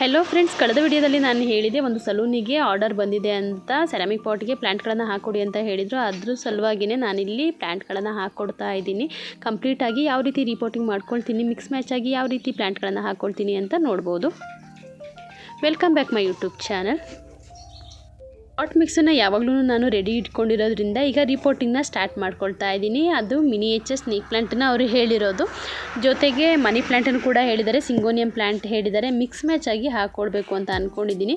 Hello friends ಕಳೆದ ವಿಡಿಯೋದಲ್ಲಿ ನಾನು ಹೇಳಿದೆ ಒಂದು ಸಲೂನಿಗೆ ಆರ್ಡರ್ ಬಂದಿದೆ ಅಂತ ಸೆರಾಮಿಕ್ ಪಾಟ್ಗೆ ಪ್ಲ್ಯಾಂಟ್ಗಳನ್ನು ಹಾಕ್ಕೊಡಿ ಅಂತ ಹೇಳಿದರು. ಅದ್ರ ಸಲುವಾಗಿಯೇ ನಾನಿಲ್ಲಿ ಪ್ಲ್ಯಾಂಟ್ಗಳನ್ನು ಹಾಕ್ಕೊಡ್ತಾ ಇದ್ದೀನಿ. ಕಂಪ್ಲೀಟಾಗಿ ಯಾವ ರೀತಿ ರಿಪೋರ್ಟಿಂಗ್ ಮಾಡ್ಕೊಳ್ತೀನಿ ಮಿಕ್ಸ್ ಮ್ಯಾಚ್ ಆಗಿ ಯಾವ ರೀತಿ ಪ್ಲ್ಯಾಂಟ್ಗಳನ್ನು ಹಾಕ್ಕೊಳ್ತೀನಿ ಅಂತ ನೋಡ್ಬೋದು. Welcome back my YouTube channel pot ಮಿಕ್ಸನ್ನು ಯಾವಾಗಲೂ ನಾನು ರೆಡಿ ಇಟ್ಕೊಂಡಿರೋದ್ರಿಂದ ಈಗ ರಿಪೋರ್ಟಿಂಗ್ನ ಸ್ಟಾರ್ಟ್ ಮಾಡ್ಕೊಳ್ತಾ ಇದ್ದೀನಿ. ಅದು ಮಿನಿ ಮಿನಿಯೇಚರ್ ಸ್ನೇಕ್ ಪ್ಲ್ಯಾಂಟನ್ನು ಅವರು ಹೇಳಿರೋದು. ಜೊತೆಗೆ ಮನಿ ಪ್ಲ್ಯಾಂಟನ್ನು ಕೂಡ ಹೇಳಿದ್ದಾರೆ. ಸಿಂಗೋನಿಯಂ ಪ್ಲ್ಯಾಂಟ್ ಹೇಳಿದ್ದಾರೆ. ಮಿಕ್ಸ್ ಮ್ಯಾಚ್ ಆಗಿ ಹಾಕ್ಕೊಡ್ಬೇಕು ಅಂತ ಅಂದ್ಕೊಂಡಿದ್ದೀನಿ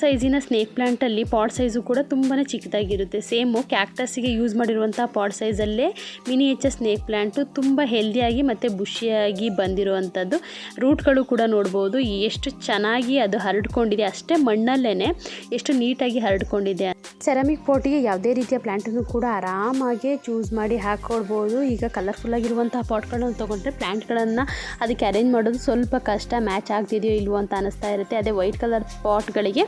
ಸೈಜಿನ ಸ್ನೇಕ್ ಪ್ಲ್ಯಾಂಟಲ್ಲಿ ಪಾಟ್ ಸೈಜು ಕೂಡ ತುಂಬಾ ಚಿಕ್ಕದಾಗಿರುತ್ತೆ. ಸೇಮು ಕ್ಯಾಕ್ಟಸ್ಸಿಗೆ ಯೂಸ್ ಮಾಡಿರುವಂಥ ಪಾಟ್ ಸೈಜಲ್ಲೇ ಮಿನಿಯೇಚರ್ ಸ್ನೇಕ್ ಪ್ಲ್ಯಾಂಟು ತುಂಬ ಹೆಲ್ದಿಯಾಗಿ ಮತ್ತು ಬುಷಿಯಾಗಿ ಬಂದಿರುವಂಥದ್ದು. ರೂಟ್ಗಳು ಕೂಡ ನೋಡ್ಬೋದು. ಎಷ್ಟು ಚೆನ್ನಾಗಿ ಅದು ಹರಡ್ಕೊಂಡಿದೆ. ಅಷ್ಟೇ ಮಣ್ಣಲ್ಲೇ ಎಷ್ಟು ನೀಟಾಗಿ ಹರಡ್ಕೊಂಡಿದೆ. ಸೆರಾಮಿಕ್ ಪಾಟಿಗೆ ಯಾವುದೇ ರೀತಿಯ ಪ್ಲ್ಯಾಂಟನ್ನು ಕೂಡ ಆರಾಮಾಗಿ ಚೂಸ್ ಮಾಡಿ ಹಾಕ್ಕೊಡ್ಬೋದು ಈಗ ಕಲರ್ಫುಲ್ಲಾಗಿರುವಂತಹ ಪಾಟ್ಗಳನ್ನು ತೊಗೊಂಡ್ರೆ ಪ್ಲ್ಯಾಂಟ್ಗಳನ್ನು ಅದಕ್ಕೆ ಅರೇಂಜ್ ಮಾಡೋದು ಸ್ವಲ್ಪ ಕಷ್ಟ. ಮ್ಯಾಚ್ ಆಗ್ತಿದೆಯೋ ಇಲ್ವೋ ಅಂತ ಅನಿಸ್ತಾ ಇರುತ್ತೆ. ಅದೇ ವೈಟ್ ಕಲರ್ ಪಾಟ್ಗಳಿಗೆ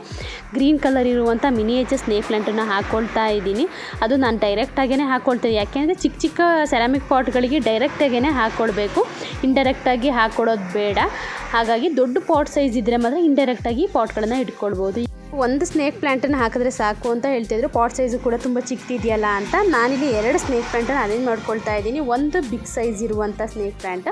ಗ್ರೀನ್ ಕಲರ್ ಇರುವಂಥ ಮಿನಿಯೇಚರ್ ಸ್ನೇಕ್ ಪ್ಲ್ಯಾಂಟನ್ನು ಹಾಕ್ಕೊಳ್ತಾ ಇದ್ದೀನಿ. ಅದು ನಾನು ಡೈರೆಕ್ಟಾಗೇ ಹಾಕ್ಕೊಳ್ತೀನಿ ಯಾಕೆಂದರೆ ಚಿಕ್ಕ ಚಿಕ್ಕ ಸೆರಾಮಿಕ್ ಪಾಟ್ಗಳಿಗೆ ಡೈರೆಕ್ಟಾಗೇ ಹಾಕ್ಕೊಳ್ಬೇಕು ಇಂಡೈರೆಕ್ಟಾಗಿ ಹಾಕ್ಕೊಡೋದು ಬೇಡ. ಹಾಗಾಗಿ ದೊಡ್ಡ ಪಾಟ್ ಸೈಜ್ ಇದ್ದರೆ ಮಾತ್ರ ಇಂಡೈರೆಕ್ಟಾಗಿ ಪಾಟ್ಗಳನ್ನು ಇಟ್ಕೊಳ್ಬೋದು. ಒಂದು ಸ್ನೇಕ್ ಪ್ಲ್ಯಾಂಟನ್ನು ಹಾಕಿದ್ರೆ ಸಾಕು ಅಂತ ಹೇಳ್ತಿದ್ರು. ಪಾಟ್ ಸೈಜು ಕೂಡ ತುಂಬ ಚಿಕ್ಕದಿದೆಯಲ್ಲ ಅಂತ. ನಾನಿಲ್ಲಿ ಎರಡು ಸ್ನೇಕ್ ಪ್ಲ್ಯಾಂಟನ್ನು ಅರೇಂಜ್ ಮಾಡ್ಕೊಳ್ತಾ ಇದ್ದೀನಿ. ಒಂದು ಬಿಗ್ ಸೈಜ್ ಇರುವಂಥ ಸ್ನೇಕ್ ಪ್ಲ್ಯಾಂಟ್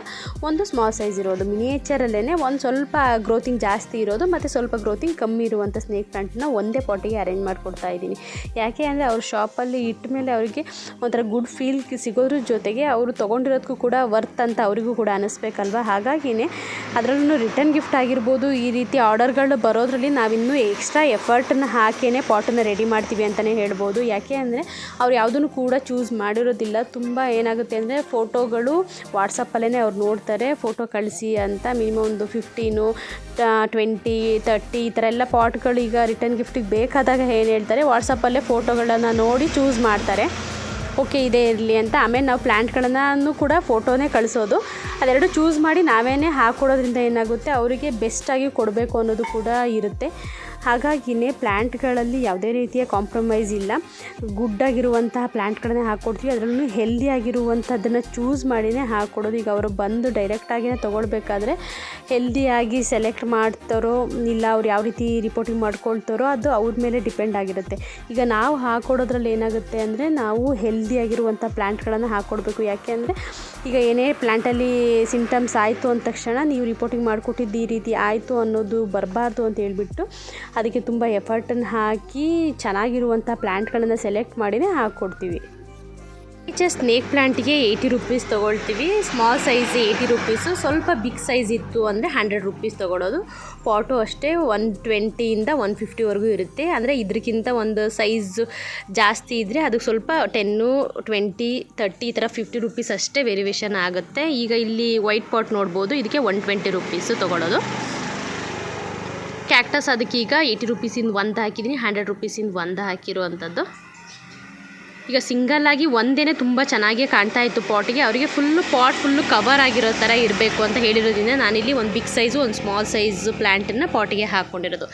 ಒಂದು ಸ್ಮಾಲ್ ಸೈಜ್ ಇರೋದು. ಮಿನಿಯೇಚರಲ್ಲೇ ಒಂದು ಸ್ವಲ್ಪ ಗ್ರೋತಿಂಗ್ ಜಾಸ್ತಿ ಇರೋದು ಮತ್ತು ಸ್ವಲ್ಪ ಗ್ರೋತಿಂಗ್ ಕಮ್ಮಿ ಇರುವಂಥ ಸ್ನೇಕ್ ಪ್ಲ್ಯಾಂಟನ್ನ ಒಂದೇ ಪಾಟಿಗೆ ಅರೇಂಜ್ ಮಾಡಿಕೊಡ್ತಾ ಇದ್ದೀನಿ. ಯಾಕೆ ಅಂದರೆ ಅವ್ರ ಶಾಪಲ್ಲಿ ಇಟ್ಟ ಮೇಲೆ ಅವರಿಗೆ ಒಂಥರ ಗುಡ್ ಫೀಲ್ ಸಿಗೋದ್ರ ಜೊತೆಗೆ ಅವರು ತೊಗೊಂಡಿರೋದಕ್ಕೂ ಕೂಡ ವರ್ತ್ ಅಂತ ಅವರಿಗೂ ಕೂಡ ಅನ್ನಿಸ್ಬೇಕಲ್ವ ಹಾಗಾಗಿಯೇ ಅದರಲ್ಲೂ ರಿಟರ್ನ್ ಗಿಫ್ಟ್ ಆಗಿರ್ಬೋದು. ಈ ರೀತಿ ಆರ್ಡರ್ಗಳು ಬರೋದ್ರಲ್ಲಿ ನಾವಿನ್ನೂ ಎಕ್ಸ್ಟ್ರಾ ಎಫರ್ಟನ್ನು ಹಾಕಿಯೇ ಪಾಟನ್ನು ರೆಡಿ ಮಾಡ್ತೀವಿ ಅಂತಲೇ ಹೇಳ್ಬೋದು. ಯಾಕೆ ಅಂದರೆ ಅವ್ರು ಯಾವುದನ್ನು ಕೂಡ ಚೂಸ್ ಮಾಡಿರೋದಿಲ್ಲ. ತುಂಬ ಏನಾಗುತ್ತೆ ಅಂದರೆ ಫೋಟೋಗಳು ವಾಟ್ಸಪ್ಪಲ್ಲೇ ಅವ್ರು ನೋಡ್ತಾರೆ. ಫೋಟೋ ಕಳಿಸಿ ಅಂತ ಮಿನಿಮಮ್ ಒಂದು ಫಿಫ್ಟೀನು ಟ್ವೆಂಟಿ ತರ್ಟಿ ಈ ಥರ ಎಲ್ಲ ಪಾಟ್ಗಳು ಈಗ ರಿಟರ್ನ್ ಗಿಫ್ಟಿಗೆ ಬೇಕಾದಾಗ ಏನು ಹೇಳ್ತಾರೆ ವಾಟ್ಸಪ್ಪಲ್ಲೇ ಫೋಟೋಗಳನ್ನು ನೋಡಿ ಚೂಸ್ ಮಾಡ್ತಾರೆ. ಓಕೆ ಇದೇ ಇರಲಿ ಅಂತ. ಆಮೇಲೆ ನಾವು ಪ್ಲ್ಯಾಂಟ್ಗಳನ್ನು ಕೂಡ ಫೋಟೋನೇ ಕಳಿಸೋದು. ಅದೆರಡು ಚೂಸ್ ಮಾಡಿ ನಾವೇ ಹಾಕ್ಕೊಡೋದ್ರಿಂದ ಏನಾಗುತ್ತೆ, ಅವರಿಗೆ ಬೆಸ್ಟಾಗಿ ಕೊಡಬೇಕು ಅನ್ನೋದು ಕೂಡ ಇರುತ್ತೆ. ಹಾಗಾಗಿನೇ ಪ್ಲ್ಯಾಂಟ್ಗಳಲ್ಲಿ ಯಾವುದೇ ರೀತಿಯ ಕಾಂಪ್ರಮೈಸ್ ಇಲ್ಲ. ಗುಡ್ಡಾಗಿರುವಂತಹ ಪ್ಲ್ಯಾಂಟ್ಗಳನ್ನೇ ಹಾಕ್ಕೊಡ್ತೀವಿ ಅದರಲ್ಲೂ ಹೆಲ್ದಿ ಆಗಿರುವಂಥದ್ದನ್ನು ಚೂಸ್ ಮಾಡಿನೇ ಹಾಕ್ಕೊಡೋದು ಈಗ ಅವರು ಬಂದು ಡೈರೆಕ್ಟಾಗಿಯೇ ತೊಗೊಳ್ಬೇಕಾದ್ರೆ ಹೆಲ್ದಿಯಾಗಿ ಸೆಲೆಕ್ಟ್ ಮಾಡ್ತಾರೋ ಇಲ್ಲ ಅವ್ರು ಯಾವ ರೀತಿ ರಿಪೋರ್ಟಿಂಗ್ ಮಾಡ್ಕೊಳ್ತಾರೋ ಅದು ಅವ್ರ ಮೇಲೆ ಡಿಪೆಂಡ್ ಆಗಿರುತ್ತೆ. ಈಗ ನಾವು ಹಾಕ್ಕೊಡೋದ್ರಲ್ಲಿ ಏನಾಗುತ್ತೆ ಅಂದರೆ ನಾವು ಹೆಲ್ದಿಯಾಗಿರುವಂಥ ಪ್ಲ್ಯಾಂಟ್ಗಳನ್ನು ಹಾಕ್ಕೊಡ್ಬೇಕು ಯಾಕೆ ಅಂದರೆ ಈಗ ಏನೇ ಪ್ಲ್ಯಾಂಟಲ್ಲಿ ಸಿಂಟಮ್ಸ್ ಆಯಿತು ಅಂದ ತಕ್ಷಣ ನೀವು ರಿಪೋರ್ಟಿಂಗ್ ಮಾಡಿಕೊಟ್ಟಿದ್ದು ಈ ರೀತಿ ಆಯಿತು ಅನ್ನೋದು ಬರಬಾರ್ದು ಅಂತ ಹೇಳ್ಬಿಟ್ಟು ಅದಕ್ಕೆ ತುಂಬ ಎಫರ್ಟನ್ನು ಹಾಕಿ ಚೆನ್ನಾಗಿರುವಂಥ ಪ್ಲ್ಯಾಂಟ್ಗಳನ್ನು ಸೆಲೆಕ್ಟ್ ಮಾಡಿನೇ ಹಾಕ್ಕೊಡ್ತೀವಿ ಈಚೆ ಸ್ನೇಕ್ ಪ್ಲ್ಯಾಂಟಿಗೆ ಏಯ್ಟಿ ರುಪೀಸ್ ತೊಗೊಳ್ತೀವಿ. Small size eighty rupees. ಸ್ವಲ್ಪ ಬಿಗ್ ಸೈಜ್ ಇತ್ತು ಅಂದರೆ ಹಂಡ್ರೆಡ್ ರುಪೀಸ್ ತೊಗೊಳೋದು. ಪಾಟು ಅಷ್ಟೇ ಒನ್ ಟ್ವೆಂಟಿಯಿಂದ ಒನ್ ಫಿಫ್ಟಿವರೆಗೂ ಇರುತ್ತೆ. ಅಂದರೆ ಇದಕ್ಕಿಂತ ಒಂದು ಸೈಜ್ ಜಾಸ್ತಿ ಇದ್ದರೆ ಅದಕ್ಕೆ ಸ್ವಲ್ಪ ಟೆನ್ನು, ಟ್ವೆಂಟಿ, ತರ್ಟಿ ಈ ಥರ ಫಿಫ್ಟಿ ರುಪೀಸ್ ಅಷ್ಟೇ ವೇರಿಯೇಷನ್ ಆಗುತ್ತೆ. ಈಗ ಇಲ್ಲಿ ವೈಟ್ ಪಾಟ್ ನೋಡ್ಬೋದು. ಇದಕ್ಕೆ ಒನ್ ಟ್ವೆಂಟಿ ರುಪೀಸು ತೊಗೊಳೋದು. ಕ್ಯಾಕ್ಟಸ್ ಅದಕ್ಕೀಗ ಏಯ್ಟಿ ರುಪೀಸಿಂದ ಒಂದು ಹಾಕಿದ್ದೀನಿ, ಹಂಡ್ರೆಡ್ ರುಪೀಸಿಂದ ಒಂದು ಹಾಕಿರುವಂಥದ್ದು. ಈಗ ಸಿಂಗಲ್ಲಾಗಿ ಒಂದೇ ತುಂಬ ಚೆನ್ನಾಗೇ ಕಾಣ್ತಾ ಇತ್ತು ಪಾಟಿಗೆ. ಅವರಿಗೆ ಫುಲ್ಲು ಪಾಟ್ ಫುಲ್ಲು ಕವರ್ ಆಗಿರೋ ಥರ ಇರಬೇಕು ಅಂತ ಹೇಳಿರೋದ್ರಿಂದ ನಾನಿಲ್ಲಿ ಒಂದು ಬಿಗ್ ಸೈಜು ಒಂದು ಸ್ಮಾಲ್ ಸೈಜ್ ಪ್ಲ್ಯಾಂಟನ್ನು ಪಾಟಿಗೆ ಹಾಕ್ಕೊಂಡಿರೋದು